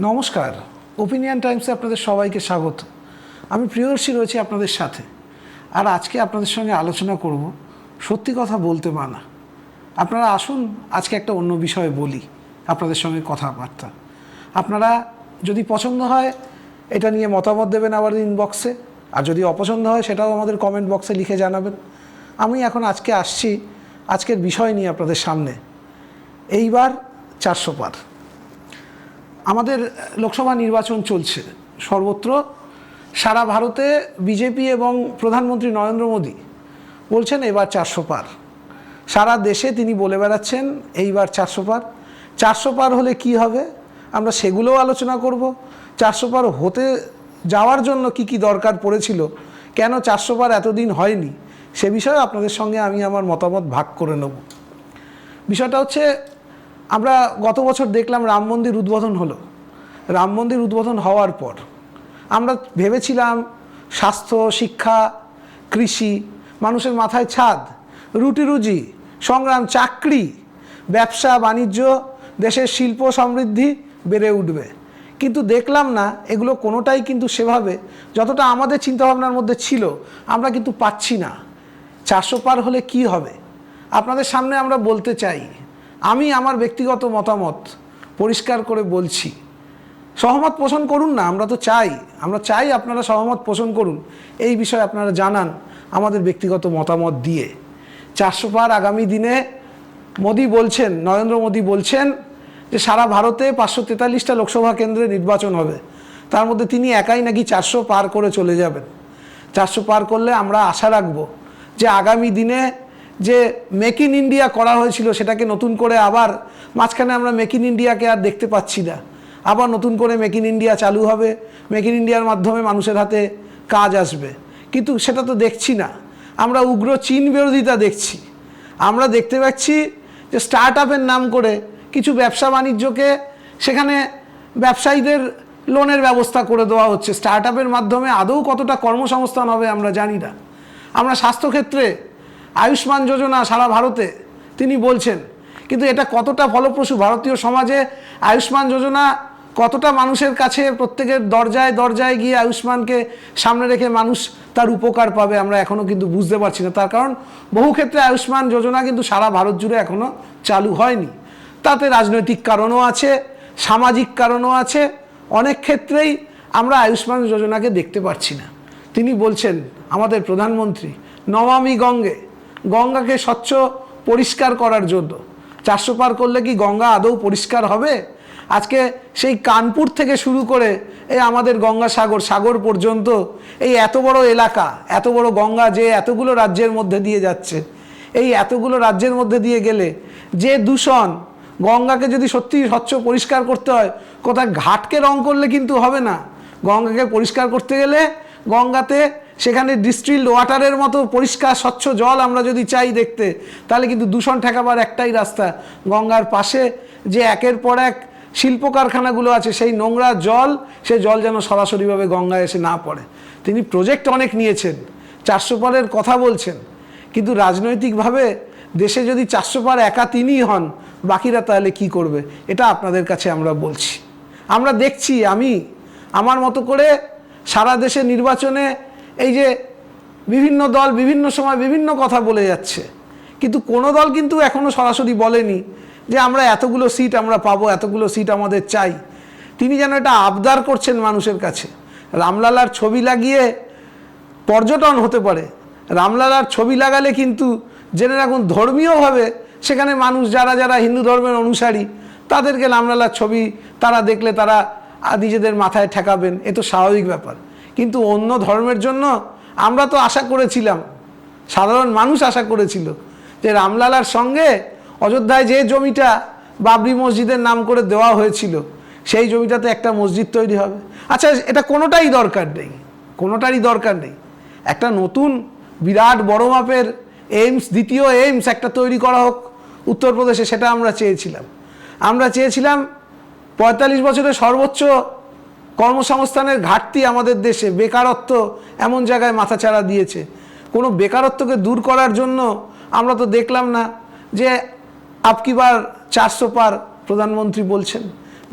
নমস্কার। ওপিনিয়ন টাইমসে আপনাদের সবাইকে স্বাগত। আমি প্রিয়দর্শী রয়েছি আপনাদের সাথে। আর আজকে আপনাদের সঙ্গে আলোচনা করব সত্যি কথা বলতে মানা। আপনারা আসুন, আজকে একটা অন্য বিষয়ে বলি আপনাদের সঙ্গে কথাবার্তা। আপনারা যদি পছন্দ হয়, এটা নিয়ে মতামত দেবেন আবার ইনবক্সে আর যদি অপছন্দ হয়, সেটাও আমাদের কমেন্ট বক্সে লিখে জানাবেন। আমি এখন আজকে আসছি, আজকের বিষয় নিয়ে আপনাদের সামনে। এইবার চারশো পার। আমাদের লোকসভা নির্বাচন চলছে। সর্বত্র সারা ভারতে বিজেপি এবং প্রধানমন্ত্রী নরেন্দ্র মোদী বলছেন এবার চারশো পার। সারা দেশে তিনি বলে বেড়াচ্ছেন এইবার চারশো পার। চারশো পার হলে কি হবে? আমরা সেগুলোও আলোচনা করব। চারশো পার হতে যাওয়ার জন্য কি কি দরকার পড়েছিল? কেন চারশো পার এতদিন হয়নি? সে বিষয়ে আপনাদের সঙ্গে আমি আমার মতামত ভাগ করে নেব। বিষয়টা হচ্ছে আমরা গত বছর দেখলাম রাম মন্দির উদ্বোধন হলো। রাম মন্দির উদ্বোধন হওয়ার পর আমরা ভেবেছিলাম স্বাস্থ্য, শিক্ষা, কৃষি, মানুষের মাথায় ছাদ, রুটি রুজি, সংগ্রাম, চাকরি, ব্যবসা, বাণিজ্য, দেশের শিল্প সমৃদ্ধি বেড়ে উঠবে। কিন্তু দেখলাম না, এগুলো কোনোটাই কিন্তু সেভাবে যতটা আমাদের চিন্তাভাবনার মধ্যে ছিল, আমরা কিন্তু পাচ্ছি না। চারশো পার হলে কি হবে? আপনাদের সামনে আমরা বলতে চাই আমি আমার ব্যক্তিগত মতামত পরিষ্কার করে বলছি। সহমত পোষণ করুন না, আমরা তো চাই। আমরা চাই আপনারা সহমত পোষণ করুন। এই বিষয়ে আপনারা জানান আমাদের ব্যক্তিগত মতামত দিয়ে। চারশো পার আগামী দিনে মোদি বলছেন, নরেন্দ্র মোদী বলছেন যে সারা ভারতে পাঁচশো তেতাল্লিশটা লোকসভা কেন্দ্রে নির্বাচন হবে। তার মধ্যে তিনি একাই নাকি চারশো পার করে চলে যাবেন। চারশো পার করলে আমরা আশা রাখব যে আগামী দিনে যে মেক ইন ইন্ডিয়া করা হয়েছিল সেটাকে নতুন করে আবার মাঝখানে আমরা মেক ইন ইন্ডিয়াকে আর দেখতে পাচ্ছি না। আবার নতুন করে মেক ইন ইন্ডিয়া চালু হবে। মেক ইন ইন্ডিয়ার মাধ্যমে মানুষের হাতে কাজ আসবে। কিন্তু সেটা তো দেখছি না। আমরা উগ্র চীন বিরোধিতা দেখছি। আমরা দেখতে পাচ্ছি যে স্টার্ট আপের নাম করে কিছু ব্যবসা বাণিজ্যকে সেখানে ব্যবসায়ীদের লোনের ব্যবস্থা করে দেওয়া হচ্ছে। স্টার্ট আপের মাধ্যমে আদৌ কতটা কর্মসংস্থান হবে আমরা জানি না। আমরা স্বাস্থ্যক্ষেত্রে আয়ুষ্মান যোজনা সারা ভারতে, তিনি বলছেন। কিন্তু এটা কতটা ফলপ্রসূ? ভারতীয় সমাজে আয়ুষ্মান যোজনা কতটা মানুষের কাছে, প্রত্যেকের দরজায় দরজায় গিয়ে আয়ুষ্মানকে সামনে রেখে মানুষ তার উপকার পাবে, আমরা এখনও কিন্তু বুঝতে পারছি না। তার কারণ, বহু ক্ষেত্রে আয়ুষ্মান যোজনা কিন্তু সারা ভারত জুড়ে এখনও চালু হয়নি। তাতে রাজনৈতিক কারণও আছে, সামাজিক কারণও আছে, অনেক ক্ষেত্রেই আমরা আয়ুষ্মান যোজনাকে দেখতে পাচ্ছি না। তিনি বলছেন, আমাদের প্রধানমন্ত্রী নমামি গঙ্গে গঙ্গাকে স্বচ্ছ পরিষ্কার করার জন্য। চারশো পার করলে কি গঙ্গা আদৌ পরিষ্কার হবে? আজকে সেই কানপুর থেকে শুরু করে এই আমাদের গঙ্গাসাগর, সাগর পর্যন্ত এই এত বড় এলাকা, এত বড় গঙ্গা যে এতগুলো রাজ্যের মধ্যে দিয়ে যাচ্ছে, এই এতগুলো রাজ্যের মধ্যে দিয়ে গেলে যে দূষণ, গঙ্গাকে যদি সত্যি স্বচ্ছ পরিষ্কার করতে হয়, কোথায় ঘাটকে রং করলে কিন্তু হবে না। গঙ্গাকে পরিষ্কার করতে গেলে গঙ্গাতে সেখানে ডিস্টিল্ড ওয়াটারের মতো পরিষ্কার, স্বচ্ছ জল আমরা যদি চাই দেখতে, তাহলে কিন্তু দূষণ ঠেকাবার একটাই রাস্তা। গঙ্গার পাশে যে একের পর এক শিল্প কারখানাগুলো আছে, সেই নোংরা জল, সে জল যেন সরাসরিভাবে গঙ্গায় এসে না পড়ে। তিনি প্রজেক্ট অনেক নিয়েছেন, চারশো পারের কথা বলছেন, কিন্তু রাজনৈতিকভাবে দেশে যদি চারশো পার একা তিনিই হন, বাকিরা তাহলে কি করবে? এটা আপনাদের কাছে আমরা বলছি। আমরা দেখছি, আমি, আমার মতো করে সারা দেশে নির্বাচনে এই যে বিভিন্ন দল বিভিন্ন সময় বিভিন্ন কথা বলে যাচ্ছে। কিন্তু কোনো দল কিন্তু এখনও সরাসরি বলেনি যে আমরা এতগুলো সিট আমরা পাবো, এতগুলো সিট আমাদের চাই। তিনি যেন এটা আবদার করছেন মানুষের কাছে। রামলালার ছবি লাগিয়ে পর্যটন হতে পারে। রামলালার ছবি লাগালে কিন্তু জেনে রাখুন ধর্মীয়ভাবে সেখানে মানুষ যারা যারা হিন্দু ধর্মের অনুসারী, তাদেরকে রামলালার ছবি তারা দেখলে তারা নিজেদের মাথায় ঠেকাবেন। এ তো স্বাভাবিক ব্যাপার। কিন্তু অন্য ধর্মের জন্য আমরা তো আশা করেছিলাম। সাধারণ মানুষ আশা করেছিল যে রামলালার সঙ্গে অযোধ্যায় যে জমিটা বাবরি মসজিদের নাম করে দেওয়া হয়েছিল, সেই জমিটাতে একটা মসজিদ তৈরি হবে। আচ্ছা এটা কোনোটাই দরকার নেই, কোনোটারই দরকার নেই। একটা নতুন বিরাট বড় মাপের এইমস, দ্বিতীয় এইমস একটা তৈরি করা হোক, উত্তরপ্রদেশে সেটা আমরা চেয়েছিলাম। আমরা চেয়েছিলাম পঁয়তাল্লিশ বছরের সর্বোচ্চ কর্মসংস্থানের ঘাটতি আমাদের দেশে, বেকারত্ব এমন জায়গায় মাথাচাড়া দিয়েছে। কোনো বেকারত্বকে দূর করার জন্য আমরা তো দেখলাম না যে আপকিবার চারশো পার প্রধানমন্ত্রী বলছেন।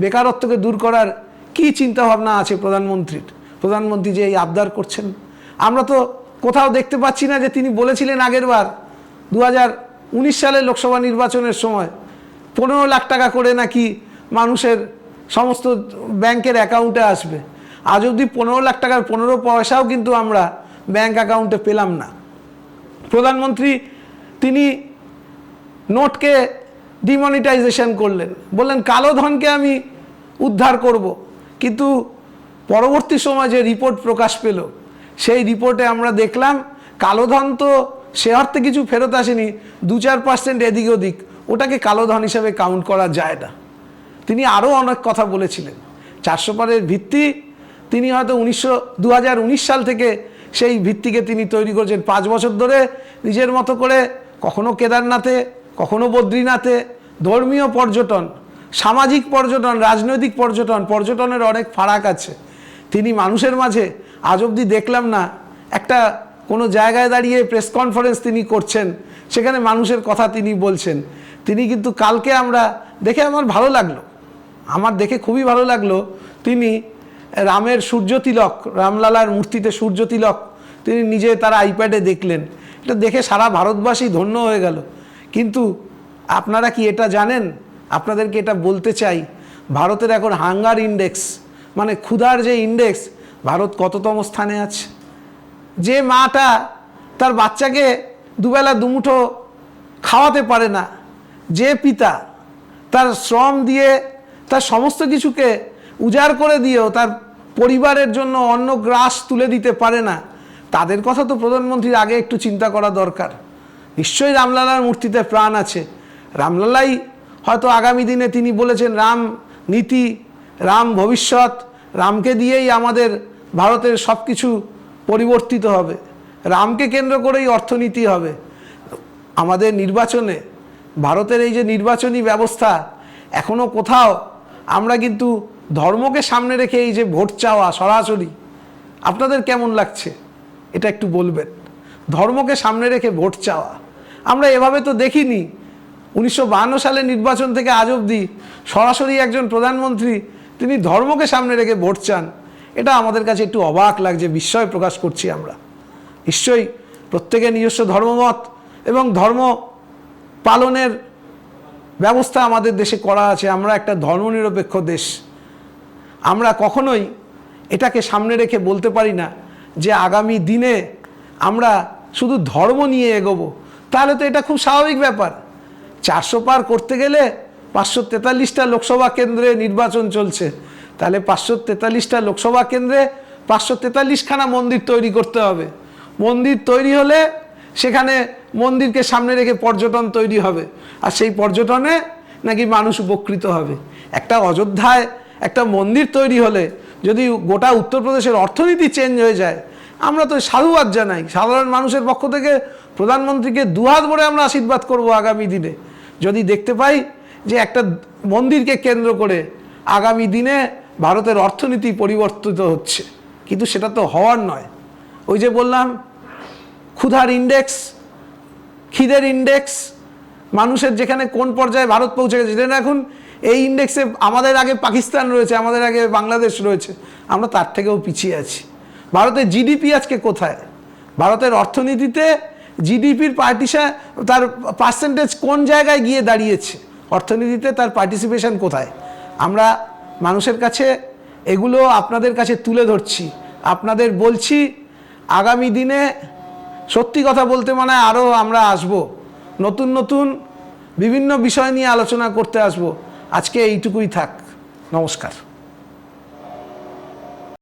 বেকারত্বকে দূর করার কি চিন্তা ভাবনা আছে প্রধানমন্ত্রীর? প্রধানমন্ত্রী যে এই আবদার করছেন। আমরা তো কোথাও দেখতে পাচ্ছি না যে তিনি বলেছিলেন আগেরবার দু হাজার উনিশ সালে লোকসভা নির্বাচনের সময় পনেরো লাখ টাকা করে নাকি মানুষের সমস্ত ব্যাংকের অ্যাকাউন্টে আসবে। আজ অবধি পনেরো লাখ টাকার পনেরো পয়সাও কিন্তু আমরা ব্যাংক অ্যাকাউন্টে পেলাম না। প্রধানমন্ত্রী, তিনি নোটকে ডিমনিটাইজেশন করলেন। বললেন, কালো ধনকে আমি উদ্ধার করব। কিন্তু পরবর্তী সময় যে রিপোর্ট প্রকাশ পেল, সেই রিপোর্টে আমরা দেখলাম, কালো ধন তো সে অর্থে কিছু ফেরত আসেনি, দু চার পার্সেন্ট এদিক ওদিক। ওটাকে কালো ধন হিসাবে কাউন্ট করা যায় না। তিনি আরও অনেক কথা বলেছিলেন। চারশো পারের ভিত্তি তিনি হয়তো উনিশশো দু সাল থেকে সেই ভিত্তিকে তিনি তৈরি করেছেন। পাঁচ বছর ধরে নিজের মতো করে কখনো কেদারনাথে, কখনো বদ্রীনাথে, ধর্মীয় পর্যটন, সামাজিক পর্যটন, রাজনৈতিক পর্যটন, পর্যটনের অনেক ফারাক আছে। তিনি মানুষের মাঝে আজ অবধি দেখলাম না, একটা কোনো জায়গায় দাঁড়িয়ে প্রেস কনফারেন্স তিনি করছেন, সেখানে মানুষের কথা তিনি বলছেন। তিনি কিন্তু কালকে আমরা দেখে আমার ভালো লাগল। আমার দেখে খুবই ভালো লাগল। তিনি রামের সূর্য তিলক, রামলালার মূর্তিতে সূর্য তিলক, তিনি নিজে তার আইপ্যাডে দেখলেন। এটা দেখে সারা ভারতবাসী ধন্য হয়ে গেল। কিন্তু আপনারা কি এটা জানেন? আপনাদেরকে এটা বলতে চাই, ভারতের এখন হাঙ্গার ইন্ডেক্স মানে ক্ষুধার যে ইন্ডেক্স ভারত কততম স্থানে আছে? যে মাটা তার বাচ্চাকে দুবেলা দুমুঠো খাওয়াতে পারে না, যে পিতা তার শ্রম দিয়ে তার সমস্ত কিছুকে উজাড় করে দিয়েও তার পরিবারের জন্য অন্য গ্রাস তুলে দিতে পারে না। তাদের কথা তো প্রধানমন্ত্রীর আগে একটু চিন্তা করা দরকার। নিশ্চয়ই রামলালার মূর্তিতে প্রাণ আছে। রামলালাই হয়তো আগামী দিনে তিনি বলেছেন, রাম নীতি, রাম ভবিষ্যৎ, রামকে দিয়েই আমাদের ভারতের সব কিছু পরিবর্তিত হবে। রামকে কেন্দ্র করেই অর্থনীতি হবে। আমাদের নির্বাচনে, ভারতের এই যে নির্বাচনী ব্যবস্থা এখনও কোথাও আমরা কিন্তু ধর্মকে সামনে রেখে এই যে ভোট চাওয়া সরাসরি, আপনাদের কেমন লাগছে? এটা একটু বলবেন। ধর্মকে সামনে রেখে ভোট চাওয়া। আমরা এভাবে তো দেখিনি। উনিশশো সালের নির্বাচন থেকে আজ অবধি সরাসরি একজন প্রধানমন্ত্রী, তিনি ধর্মকে সামনে রেখে ভোট চান। এটা আমাদের কাছে একটু অবাক লাগছে, বিস্ময় প্রকাশ করছি আমরা। নিশ্চয়ই প্রত্যেকের নিজস্ব ধর্মমত এবং ধর্ম পালনের ব্যবস্থা আমাদের দেশে করা আছে, আমরা একটা ধর্মনিরপেক্ষ দেশ। আমরা কখনোই এটাকে সামনে রেখে বলতে পারি না যে আগামী দিনে আমরা শুধু ধর্ম নিয়ে এগোবো। তাহলে তো এটা খুব স্বাভাবিক ব্যাপার। চারশো পার করতে গেলে পাঁচশো তেতাল্লিশটা লোকসভা কেন্দ্রে নির্বাচন চলছে। তাহলে পাঁচশো তেতাল্লিশটা লোকসভা কেন্দ্রে পাঁচশো তেতাল্লিশখানা মন্দির তৈরি করতে হবে। মন্দির তৈরি হলে সেখানে মন্দিরকে সামনে রেখে পর্যটন তৈরি হবে। আর সেই পর্যটনে নাকি মানুষ উপকৃত হবে। একটা অযোধ্যায় একটা মন্দির তৈরি হলে যদি গোটা উত্তরপ্রদেশের অর্থনীতি চেঞ্জ হয়ে যায়, আমরা তো সাধুবাদ জানাই। সাধারণ মানুষের পক্ষ থেকে প্রধানমন্ত্রীকে দুহাত ভরে আমরা আশীর্বাদ করব আগামী দিনে। যদি দেখতে পাই যে একটা মন্দিরকে কেন্দ্র করে আগামী দিনে ভারতের অর্থনীতি পরিবর্তিত হচ্ছে, কিন্তু সেটা তো হওয়ার নয়। ওই যে বললাম ক্ষুধার ইন্ডেক্স খিদের ইন্ডেক্স মানুষের যেখানে কোন পর্যায়ে ভারত পৌঁছে গেছে যেটা এখন এই ইন্ডেক্সে আমাদের আগে পাকিস্তান রয়েছে, আমাদের আগে বাংলাদেশ রয়েছে। আমরা তার থেকেও পিছিয়ে আছি। ভারতের জিডিপি আজকে কোথায়? ভারতের অর্থনীতিতে জিডিপির পার্টিসা তার পার্সেন্টেজ কোন জায়গায় গিয়ে দাঁড়িয়েছে? অর্থনীতিতে তার পার্টিসিপেশন কোথায়? আমরা মানুষের কাছে এগুলো আপনাদের কাছে তুলে ধরছি। আপনাদের বলছি, আগামী দিনে সত্যি কথা বলতে মানে আরও আমরা আসব। নতুন নতুন বিভিন্ন বিষয় নিয়ে আলোচনা করতে আসব। আজকে এইটুকুই থাক। নমস্কার।